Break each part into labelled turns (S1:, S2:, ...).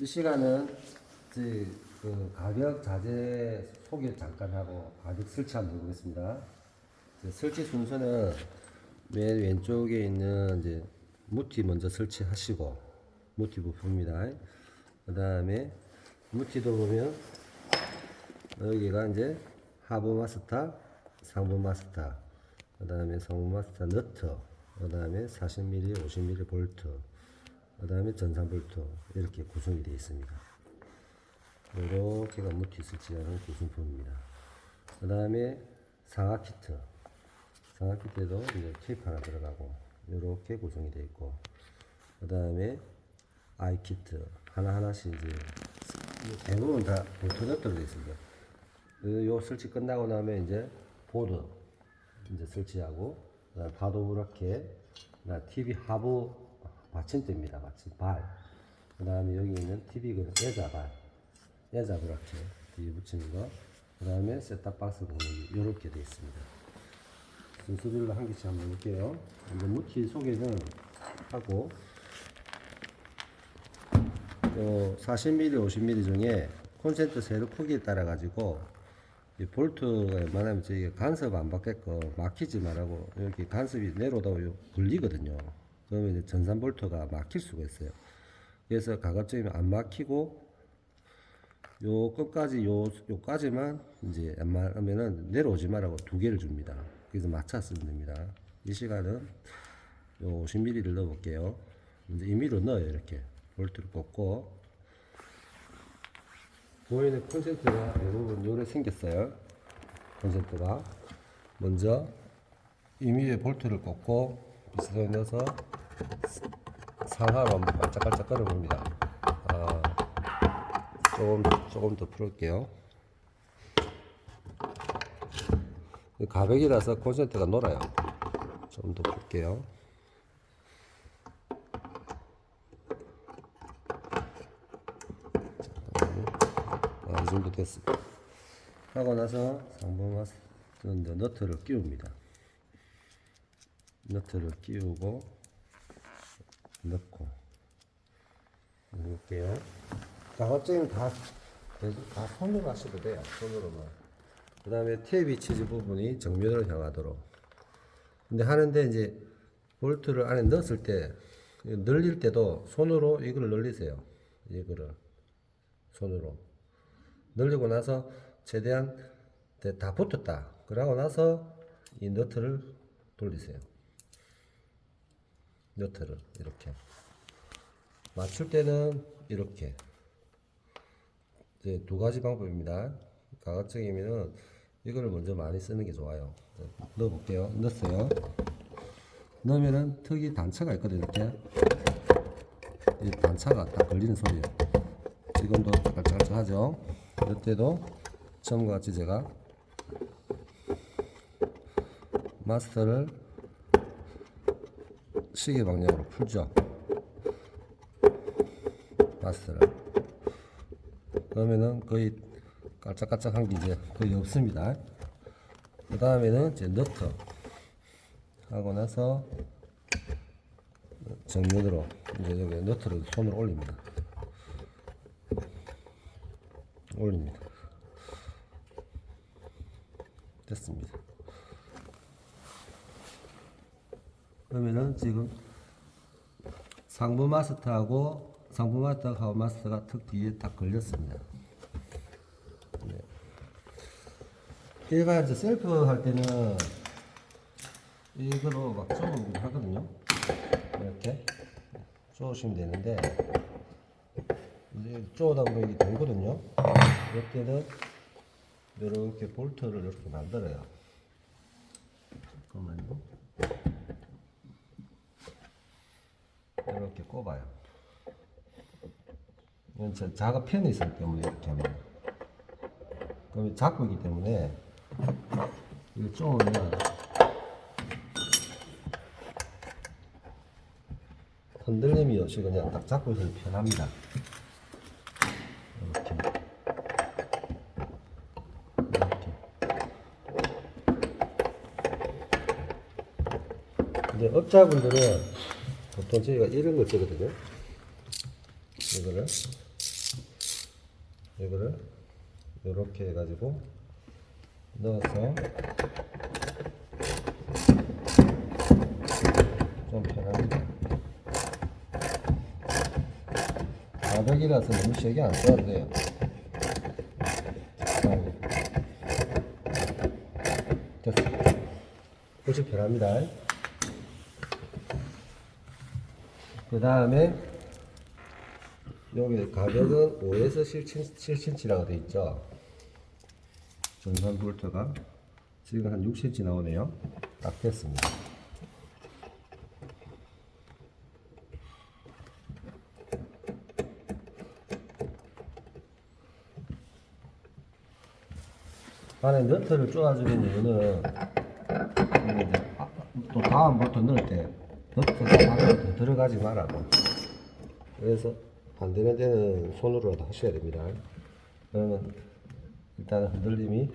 S1: 이 시간은 그 가격 자재 소개 잠깐 하고 가격 설치 한번 해보겠습니다. 설치 순서는 맨 왼쪽에 있는 이제 무티 먼저 설치하시고 무티 부품입니다. 그 다음에 무티도 보면 여기가 이제 하부 마스터, 상부 마스터, 그 다음에 상부 마스터 너트, 그 다음에 40mm, 50mm 볼트, 그 다음에 전산 볼트 이렇게 구성이 되어 있습니다. 이렇게가 무티 설치하는 구성품입니다. 그 다음에 상하 키트, 상하 키트에도 이제 테이프 하나 들어가고 이렇게 구성이 되어 있고, 그 다음에 아이 키트 하나 하나씩 이제 대부분 다 볼트 너트로 되어 있습니다. 그요 설치 끝나고 나면 이제 보드 이제 설치하고 파도 브라켓, TV 하부 받침대입니다. 받침 발. 그 다음에 여기 있는 TV 그 애자 발, 애자 브라켓 뒤에 붙이는 거. 그 다음에 셋탑 박스 공격이 이렇게 되어 있습니다. 순서별로 한 개씩 한번 볼게요. 이제 무티 소개는 하고 요 40mm, 50mm 중에 콘센트 세로 크기에 따라 가지고 이 볼트가 웬만하면 저희가 간섭 안 받게끔 막히지 말라고 이렇게 간섭이 내려오다 요 걸리거든요. 그러면 이제 전산 볼트가 막힐 수가 있어요. 그래서 가급적이면 안 막히고 요 끝까지 요 요까지만 이제 웬만하면은 내려오지 말라고 두 개를 줍니다. 그래서 맞춰 쓰면 됩니다. 이 시간은 요 50mm를 넣어 볼게요. 이제 임의로 넣어요 이렇게 볼트를 꽂고 보이는 콘센트가 대부분 요래 생겼어요. 콘센트가 먼저 임의에 볼트를 꽂고 비스듬히 넣어서 상하로 한번 깔짝깔짝 걸어봅니다. 아, 조금 조금 더 풀을게요. 가백이라서 콘센트가 놀아요. 좀 더 풀게요. 아, 이 정도 됐습니다. 하고 나서 상봉 마스터인데 너트를 끼웁니다. 너트를 끼우고 넣고 넣을게요. 작업증 다, 다 손으로 하셔도 돼요. 손으로만. 그 다음에 탭이 치즈 부분이 정면으로 향하도록. 근데 하는데 이제 볼트를 안에 넣었을 때 늘릴 때도 손으로 이거를 늘리세요. 이거를 손으로. 늘리고 나서 최대한 네, 다 붙었다. 그러고 나서 이 너트를 돌리세요. 너트를 이렇게 맞출 때는 이렇게 이제 두 가지 방법입니다. 가급적이면은 이거를 먼저 많이 쓰는 게 좋아요. 넣어 볼게요. 넣었어요. 넣으면은 특이 단차가 있거든요. 이렇게 이 단차가 딱 걸리는 소리예요. 지금도 깔짝깔짝하죠. 이때도 처음과 같이 제가 마스터를 시계 방향으로 풀죠. 마스터를. 그러면은 거의 깔짝깔짝한 게 이제 거의 없습니다. 그 다음에는 이제 너트 하고 나서 정면으로 이제 여기 너트를 손으로 올립니다. 올립니다. 지금 상부 마스터하고 상부 마스터하고 마스터가 턱 뒤에 딱 걸렸습니다. 네. 얘가 이제 셀프 할 때는 이거로 막 쪼으면 하거든요. 이렇게 쪼으시면 되는데 이제 쪼다 보면 이게 돌거든요. 이럴 때는 이렇게 볼트를 이렇게 만들어요. 잠깐만요. 이렇게 꼽아요. 이건 저 작업 편이 있기 때문에 이렇게 합니다. 그럼 잡고 있기 때문에 이거 쪼으면 흔들림이 없이 그냥 딱 잡고 있으면 편합니다. 이렇게. 이렇게. 근데 업자분들은 보통 저희가 이런 걸 쓰거든요. 이거를 이거를 이렇게 해가지고 넣어서 좀 편합니다. 가격이라서 너무 세게 안 써도 돼요. 됐어. 훨씬 편합니다. 그 다음에 여기 가격은 5에서 7cm, 7cm라고 돼 있죠. 전선 볼트가 지금 한 6cm 나오네요. 딱 됐습니다. 안에 너트를 쪼아주는 이유는 또 다음 볼트 넣을 때 안으로 더 들어가지 말라고. 그래서 안 되는 데는 손으로라도 하셔야 됩니다. 그러면 일단 흔들림이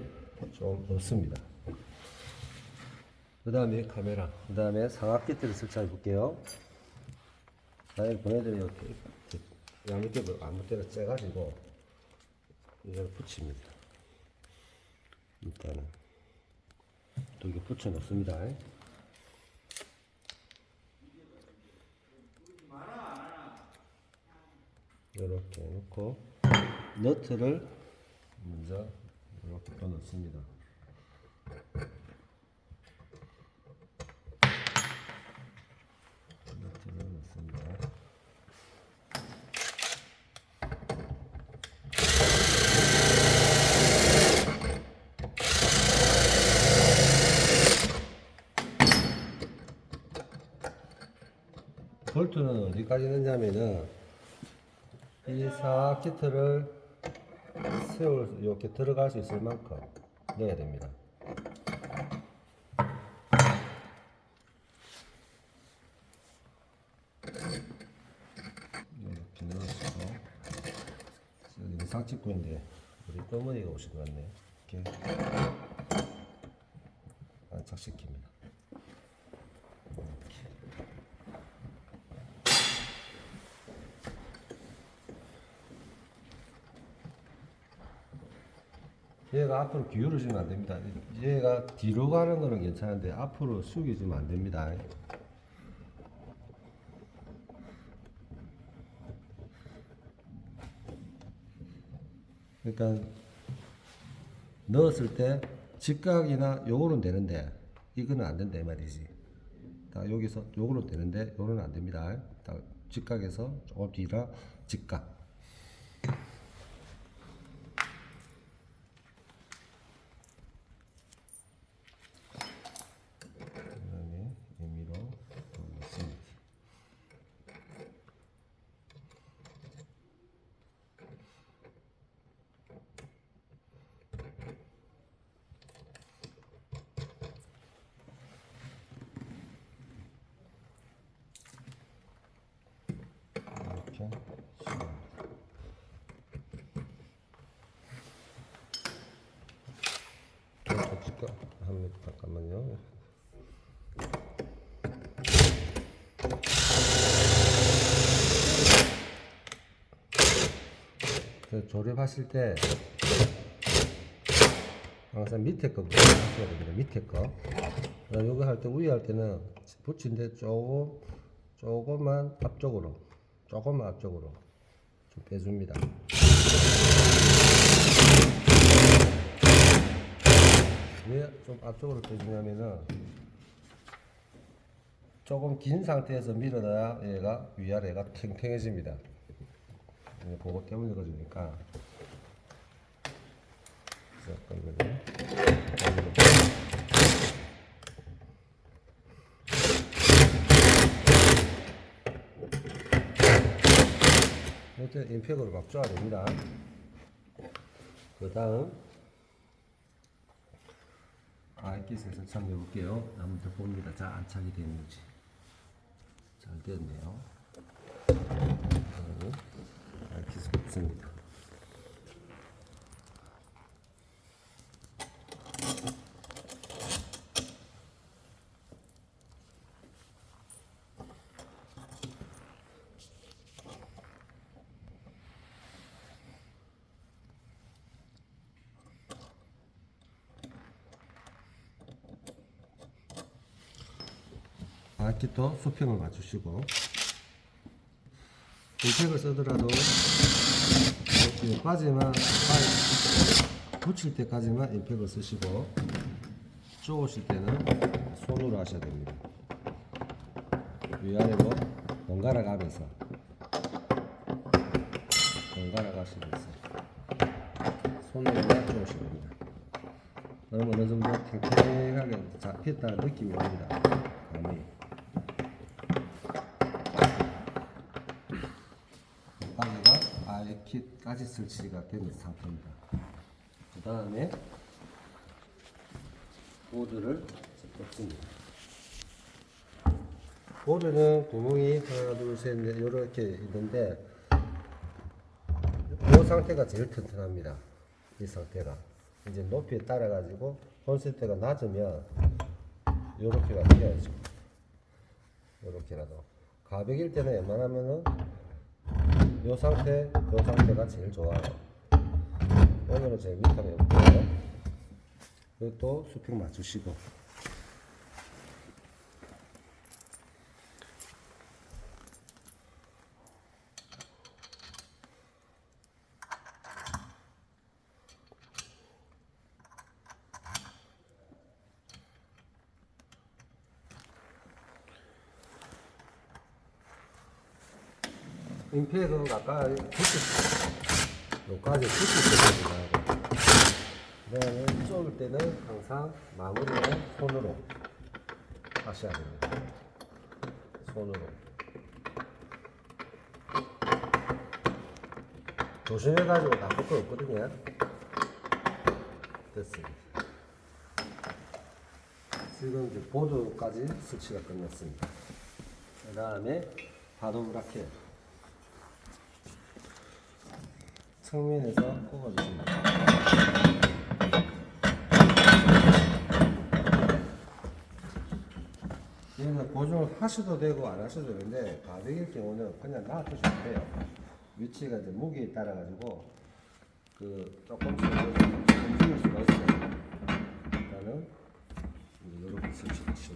S1: 좀 없습니다. 그 다음에 카메라 그 다음에 키트를 설치해 볼게요. 다음에 보내드려요 아무 때나 아무 때나 째가지고 이걸 붙입니다. 일단은 또 이게 붙여 놓습니다. 이렇게 놓고 너트를 먼저 이렇게 떠 넣습니다. 너트를 넣습니다. 볼트는 어디까지 넣냐면은 이 사 키트를 세울 이렇게 들어갈 수 있을 만큼 넣어야 됩니다. 이렇게 넣어서 여기 상치구인데 우리 떠머니가 오신 것 같네. 이렇게 안착시킵니다. 얘가 앞으로 기울어지면 안 됩니다. 얘가 뒤로 가는 거는 괜찮은데 앞으로 숙여지면 안 됩니다. 그러니까 넣었을 때 직각이나 요거는 되는데 이거는 안 된다 이 말이지. 딱 여기서 요거는 되는데 요거는 안 됩니다. 딱 직각에서 조금 뒤라 직각. 그다음에 임의로 넣습니다. 이렇게 씌웁니다. 좀 덮을까? 한 잠깐만요. 그 조립하실 때 항상 밑에 거부터 하셔야 됩니다. 밑에 거. 요거 할때 위에 할 때는 붙인데 조금 조금만 앞쪽으로 조금만 앞쪽으로 좀 빼줍니다. 왜 좀 앞쪽으로 빼주냐면은 조금 긴 상태에서 밀어놔야 얘가 위아래가 탱탱해집니다. 네, 그거 때문에 그러니까. 일단 임팩으로 막 쪄야 됩니다. 그 다음 아이킷에서 참여 볼게요. 더 봅니다. 잘 안착이 됐는지 잘 됐네요. 아이킷을 붙습니다. 사각기도 수평을 맞추시고 임팩을 쓰더라도 빠- 붙일 때까지만 임팩을 쓰시고 쪼으실 때는 손으로 하셔야 됩니다. 위아래로 번갈아 가면서 번갈아 가시면서 손으로만 쪼으시면 됩니다. 그럼 어느 정도 탱탱하게 잡혔다는 느낌이 옵니다. 감이. 가게가 아예 킷 까지 설치가 된 상태입니다. 그 다음에 보드를 덮습니다. 보드는 구멍이 하나, 둘, 셋, 넷 이렇게 있는데 이 상태가 제일 튼튼합니다. 이 상태가 이제 높이에 따라 가지고 콘센트가 낮으면 이렇게가 튀어야죠. 이렇게라도 가격일 때는 웬만하면은 이 상태, 이 상태가 제일 좋아요. 오늘은 제일 밑에 없고요. 이것도 수평 맞추시고 임팩은 아까 여기까지 붙였어야 되고 그다음에 쪼을 때는 항상 마무리는 손으로 하셔야 됩니다. 손으로 조심해가지고 나쁠 거 없거든요. 됐습니다. 지금 이제 보드까지 설치가 끝났습니다. 그 다음에 바로 브라켓 측면에서 꼽아주십니다. 얘는 고정을 하셔도 되고 안 하셔도 되는데 가격일 경우는 그냥 놔두셔도 돼요. 위치가 이제 무게에 따라 가지고 그 조금씩 움직일 수가 있어요. 일단은 이렇게 설치하시고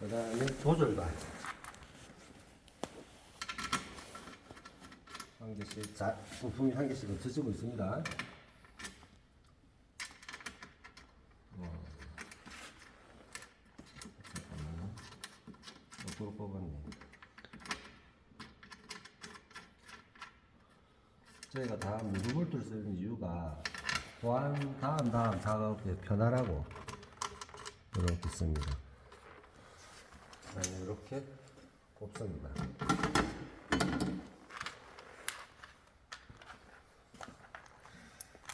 S1: 그 다음에 조절반 한 개씩 자, 부품이 한 개씩은 젖히고 있습니다. 거꾸로 뽑았네. 저희가 다 무드볼트를 쓰는 이유가 보안 다음 다음 작업에 편하라고 이렇게 씁니다. 이렇게 꼽습니다.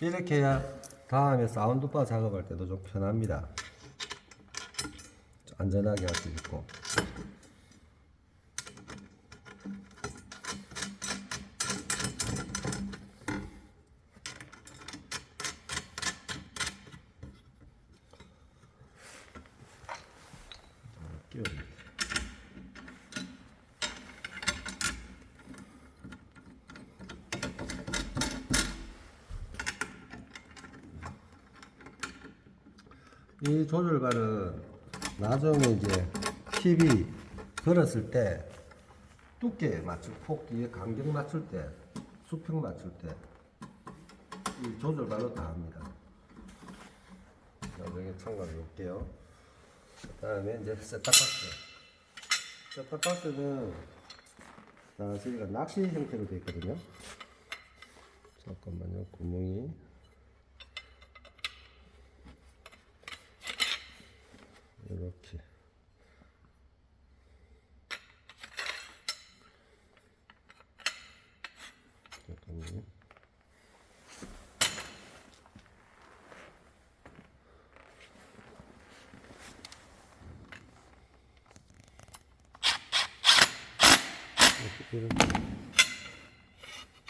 S1: 이렇게 해야 다음에 사운드바 작업할 때도 좀 편합니다. 좀 안전하게 할 수 있고. 끼워줍니다. 이 조절발은 나중에 이제 TV 걸었을 때 두께 맞출 폭 뒤에 간격 맞출 때 수평 맞출 때 이 조절발로 다 합니다. 나중에 참고해 볼게요. 그 다음에 이제. 셋탑박스는 자, 저희가 낚시 형태로 되어 있거든요. 잠깐만요, 구멍이. 이렇게 잠깐만요. 이렇게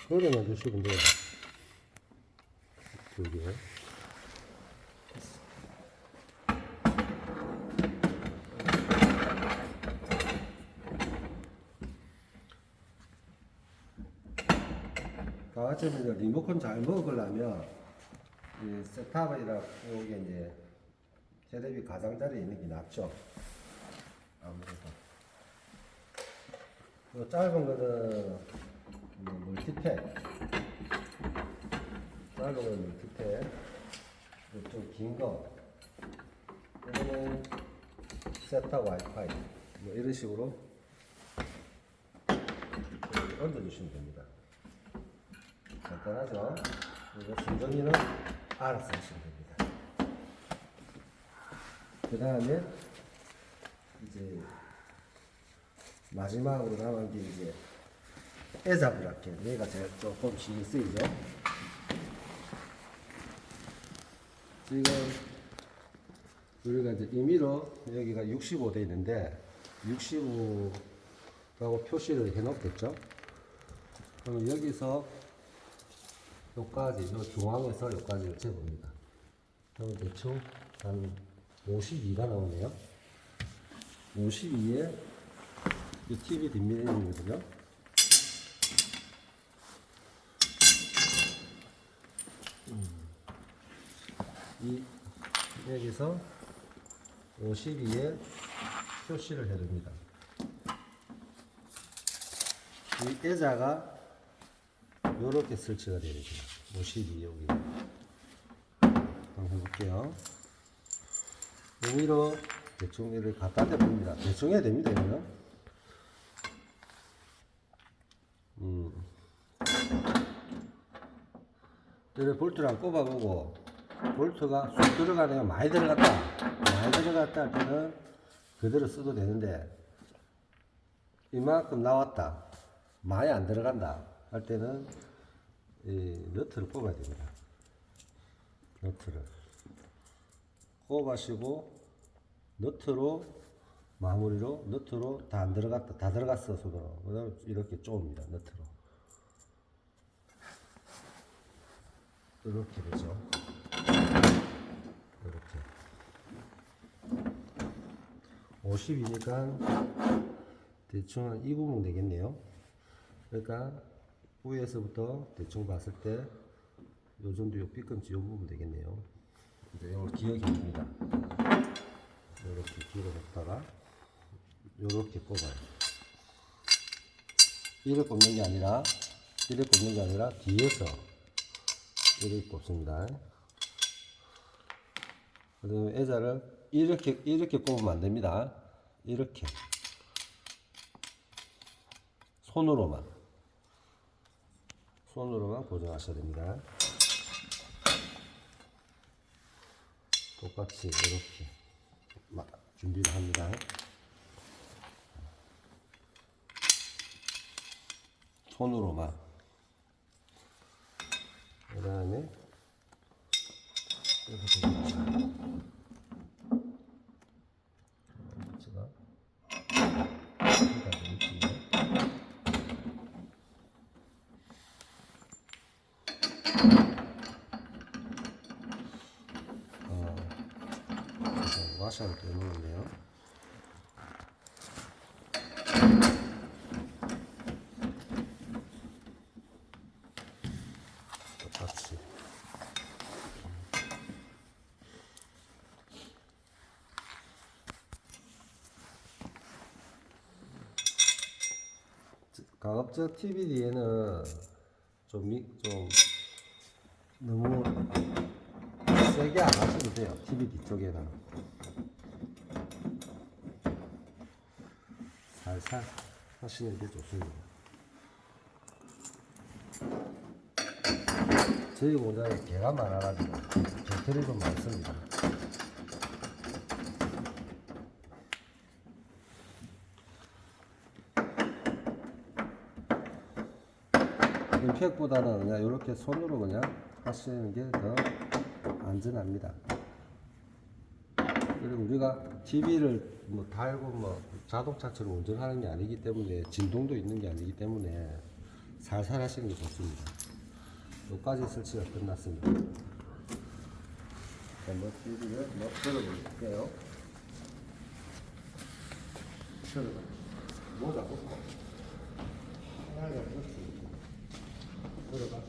S1: 걸어놔 주시면 돼요. 두 개. 이제 리모컨 잘 먹으려면 이 셋탑이라 여기 이제 테레비 가장자리에 있는 게 낫죠. 아무래도. 요 짧은 거는 뭐 멀티팩. 짧은 거는 멀티팩. 좀긴 거. 이거는 세타 와이파이. 뭐 이런 식으로 얹어주시면 됩니다. 간단하죠? 그리고 순정이는 알아서 하시면 됩니다. 그 다음에 이제 마지막으로 남은 게 이제 애자 브라켓 얘가 제일 조금 신경 쓰이죠 지금 우리가 이제 임의로 여기가 65 돼 있는데 65라고 표시를 해 놓겠죠 그럼 여기서 여기까지 요 중앙에서 여기까지를 재봅니다 그럼 대충 한 52가 나오네요 52에 이 TV 뒷면이거든요. 음. 이 여기서 52에 표시를 해줍니다. 이 애자가 이렇게 설치가 되어 있습니다. 52 여기. 한번 해볼게요. 여기로 대충 이를 갖다 대봅니다. 대충 해야 됩니다, 이거는. 음. 이를 볼트랑 꼽아보고, 볼트가 쑥 들어가네요. 많이 들어갔다. 많이 들어갔다 할 때는 그대로 써도 되는데, 이만큼 나왔다. 많이 안 들어간다. 할 때는 이 너트를 뽑아야 됩니다. 너트를. 꼽아시고, 너트로 마무리로 너트로 다 안 들어갔다 다 들어갔어 손으로 그다음 이렇게 쪼입니다 너트로 이렇게 되죠 이렇게 50이니까 대충 한이 구멍 되겠네요 그러니까 위에서부터 대충 봤을 때 요 정도 요 삐끈지 요 부분 되겠네요 이제 이걸 기억이 됩니다 이렇게 뒤로 뒀다가 이렇게 꼽아요. 이를 꼽는 게 아니라 이를 꼽는 게 아니라 뒤에서 이를 꼽습니다. 그다음에 애자를 이렇게 이렇게 꼽으면 안 됩니다. 이렇게 손으로만 손으로만 고정하셔야 됩니다. 똑같이 이렇게 막 준비를 합니다. 손으로만. 그 다음에 이렇게 됩니다. 그래서 와샤를 빼놓았네요. 똑같이. 가급적 TVD에는 좀, 미, 좀 너무 세게 안 하셔도 돼요. TV 뒤쪽에는. 하시는 게 좋습니다. 저희 공장에 개가 많아가지고 배터리 좀 많습니다. 임팩보다는 그냥 이렇게 손으로 그냥 하시는 게 더 안전합니다. 그리고 우리가 TV를 뭐 달고 뭐 자동차처럼 운전하는 게 아니기 때문에 진동도 있는 게 아니기 때문에 살살 하시는 게 좋습니다. 여기까지 설치가 끝났습니다. 자, 뭐 TV를 뭐. 들어봐. 모자 벗고. 하나가 이렇게. 들어가.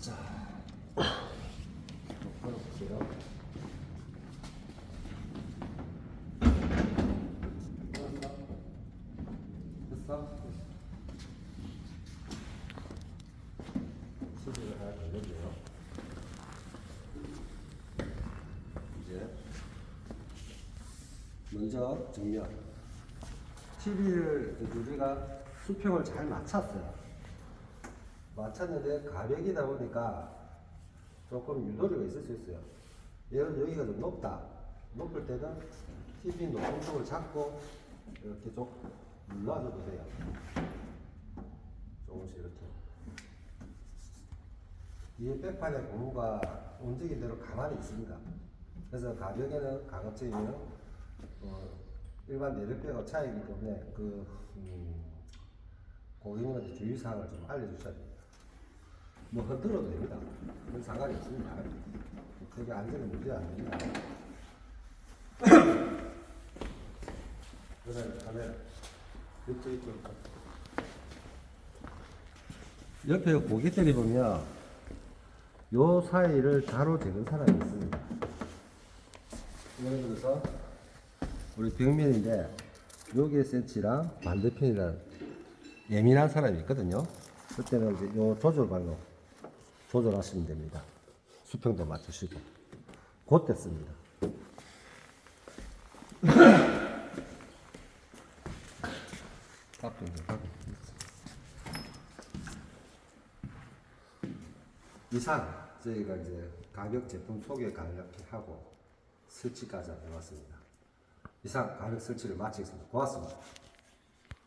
S1: 자, 걸어보세요. TV를 하나 걸렸네요. 이제 먼저 정면. TV를 우리가 수평을 잘 맞췄어요. 맞췄는데 가벽이다 보니까 조금 유도리가 있을 수 있어요. 예를 여기가 좀 높다. 높을 때는 TV 높은 쪽을 잡고 이렇게 좀 눌러줘도 돼요. 조금씩 이렇게. 이 백판의 고무가 움직인 대로 가만히 있습니다. 그래서 가격에는 가급적이면 어, 일반 내력배가 차이기 때문에 그 음, 고객님한테 주의사항을 좀 알려주셔야 됩니다. 뭐 흔들어도 됩니다. 그건 상관이 없습니다. 그게 안전에 이쪽 이쪽 옆에 고깃들이 보면 요 사이를 가로재는 사람이 있습니다. 예를 들어서 우리 벽면인데 여기에 센치랑 반대편이랑 예민한 사람이 있거든요. 그때는 이제 요 조절발로 조절하시면 됩니다. 수평도 맞추시고 이제 하고. 이상 저희가 이제 가격 제품 소개 간략히 하고 설치까지 해봤습니다. 이상 가격 설치를 마치겠습니다. 고맙습니다.